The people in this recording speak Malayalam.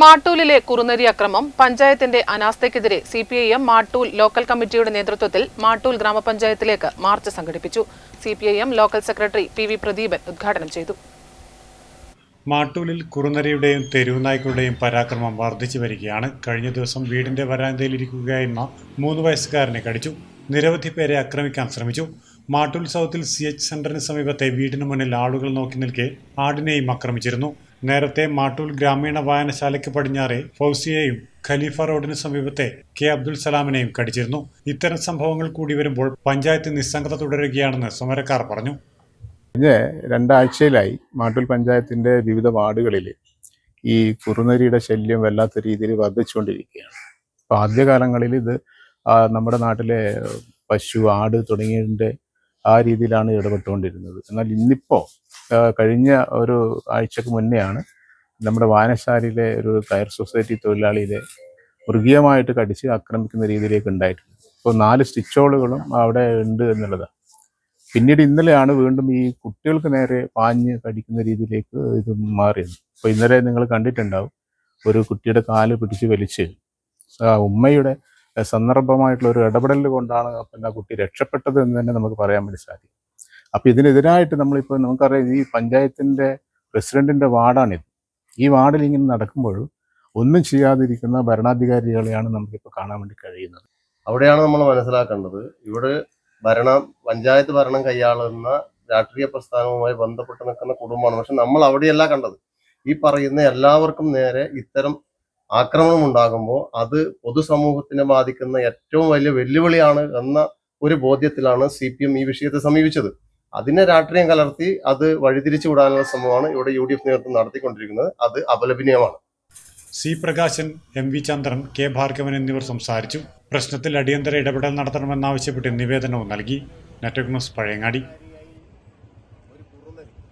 മാട്ടൂലിലെ കുറുനരി അക്രമം പഞ്ചായത്തിന്റെ അനാസ്ഥയ്ക്കെതിരെ C P I M Mattool local കമ്മിറ്റിയുടെ നേതൃത്വത്തിൽ മാട്ടൂൽ ഗ്രാമപഞ്ചായത്തിലേക്ക് മാർച്ച് സംഘടിപ്പിച്ചു. C P I M local secretary P V Pradeepan ഉദ്ഘാടനം ചെയ്തു. മാട്ടൂലിൽ കുറുനരിയുടെയും തെരുവുനായ്ക്കളുടെയും പരാക്രമം വർദ്ധിച്ചു വരികയാണ്. കഴിഞ്ഞ ദിവസം വീടിന്റെ വരാന്തയിലിരിക്കുകയായിരുന്ന മൂന്ന് വയസ്സുകാരനെ കടിച്ചു. നിരവധി പേരെ ആക്രമിക്കാൻ ശ്രമിച്ചു. മാട്ടൂൽ സൗത്തിൽ സി എച്ച് സെന്ററിന് സമീപത്തെ വീടിന് മുന്നിൽ ആളുകൾ നോക്കി നിൽക്കെ ആടിനെയും ആക്രമിച്ചിരുന്നു. നേരത്തെ മാട്ടൂൽ ഗ്രാമീണ വായനശാലയ്ക്ക് പടിഞ്ഞാറെ ഫൗസിയെയും ഖലീഫ റോഡിന് സമീപത്തെ കെ അബ്ദുൽ സലാമിനെയും കടിച്ചിരുന്നു. ഇത്തരം സംഭവങ്ങൾ കൂടി വരുമ്പോൾ പഞ്ചായത്ത് നിസ്സംഗത തുടരുകയാണെന്ന് സമരക്കാർ പറഞ്ഞു. കഴിഞ്ഞ രണ്ടാഴ്ചയിലായി മാട്ടൂൽ പഞ്ചായത്തിന്റെ വിവിധ വാർഡുകളിൽ ഈ കുറുനരിയുടെ ശല്യം വല്ലാത്ത രീതിയിൽ വർദ്ധിച്ചുകൊണ്ടിരിക്കുകയാണ്. അപ്പോൾ ആദ്യകാലങ്ങളിൽ ഇത് നമ്മുടെ നാട്ടിലെ പശു ആട് തുടങ്ങിയതിന്റെ ആ രീതിയിലാണ് ഇടപെട്ടുകൊണ്ടിരുന്നത്. എന്നാൽ ഇന്നിപ്പോൾ കഴിഞ്ഞ ഒരു ആഴ്ചക്ക് മുന്നെയാണ് നമ്മുടെ വായനശാലയിലെ ഒരു കയർ സൊസൈറ്റി തൊഴിലാളിയെ മൃഗീയമായിട്ട് കടിച്ച് ആക്രമിക്കുന്ന രീതിയിലേക്ക് ഉണ്ടായിട്ടുണ്ട്. ഇപ്പോൾ നാല് സ്റ്റിച്ചോളുകളും അവിടെ ഉണ്ട് എന്നുള്ളതാണ്. പിന്നീട് ഇന്നലെയാണ് വീണ്ടും ഈ കുട്ടികൾക്ക് നേരെ പാഞ്ഞ് കടിക്കുന്ന രീതിയിലേക്ക് ഇത് മാറിയത്. അപ്പോൾ ഇന്നലെ നിങ്ങൾ കണ്ടിട്ടുണ്ടാവും ഒരു കുട്ടിയുടെ കാൽ പിടിച്ച് വലിച്ച് ഉമ്മയുടെ സന്ദർഭമായിട്ടുള്ള ഒരു ഇടപെടൽ കൊണ്ടാണ് പിന്നെ കുട്ടി രക്ഷപ്പെട്ടത് എന്ന് തന്നെ നമുക്ക് പറയാൻ വേണ്ടി സാധിക്കും. അപ്പോൾ ഇതിനെതിരായിട്ട് നമ്മളിപ്പോൾ നമുക്കറിയാം ഈ പഞ്ചായത്തിന്റെ പ്രസിഡന്റിന്റെ വാർഡാണിത്. ഈ വാർഡിൽ ഇങ്ങനെ നടക്കുമ്പോഴും ഒന്നും ചെയ്യാതിരിക്കുന്ന ഭരണാധികാരികളെയാണ് നമുക്കിപ്പോൾ കാണാൻ വേണ്ടി കഴിയുന്നത്. അവിടെയാണ് നമ്മൾ മനസ്സിലാക്കേണ്ടത്. ഇവിടെ ഭരണം പഞ്ചായത്ത് ഭരണം കൈയാളുന്ന രാഷ്ട്രീയ പ്രസ്ഥാനവുമായി ബന്ധപ്പെട്ട് നിൽക്കുന്ന കുടുംബമാണ്. പക്ഷെ നമ്മൾ അവിടെയല്ല കണ്ടത്. ഈ പറയുന്ന എല്ലാവർക്കും നേരെ ഇത്തരം ആക്രമണം ഉണ്ടാകുമ്പോൾ അത് പൊതുസമൂഹത്തിനെ ബാധിക്കുന്ന ഏറ്റവും വലിയ വെല്ലുവിളിയാണ് എന്ന ഒരു ബോധ്യത്തിലാണ് സി പി എം ഈ വിഷയത്തെ സമീപിച്ചത്. അതിനെ രാഷ്ട്രീയം കലർത്തി അത് വഴിതിരിച്ചു വിടാനുള്ള ശ്രമമാണ് ഇവിടെ യു ഡി എഫ് നേതൃത്വം നടത്തിക്കൊണ്ടിരിക്കുന്നത്. അത് അപലപനീയമാണ്. C Prakashan M V Chandran K Bhargavan എന്നിവർ സംസാരിച്ചു. പ്രശ്നത്തിൽ അടിയന്തര ഇടപെടൽ നടത്തണമെന്നാവശ്യപ്പെട്ട് നിവേദനവും നൽകി. Network news Pazhayangadi.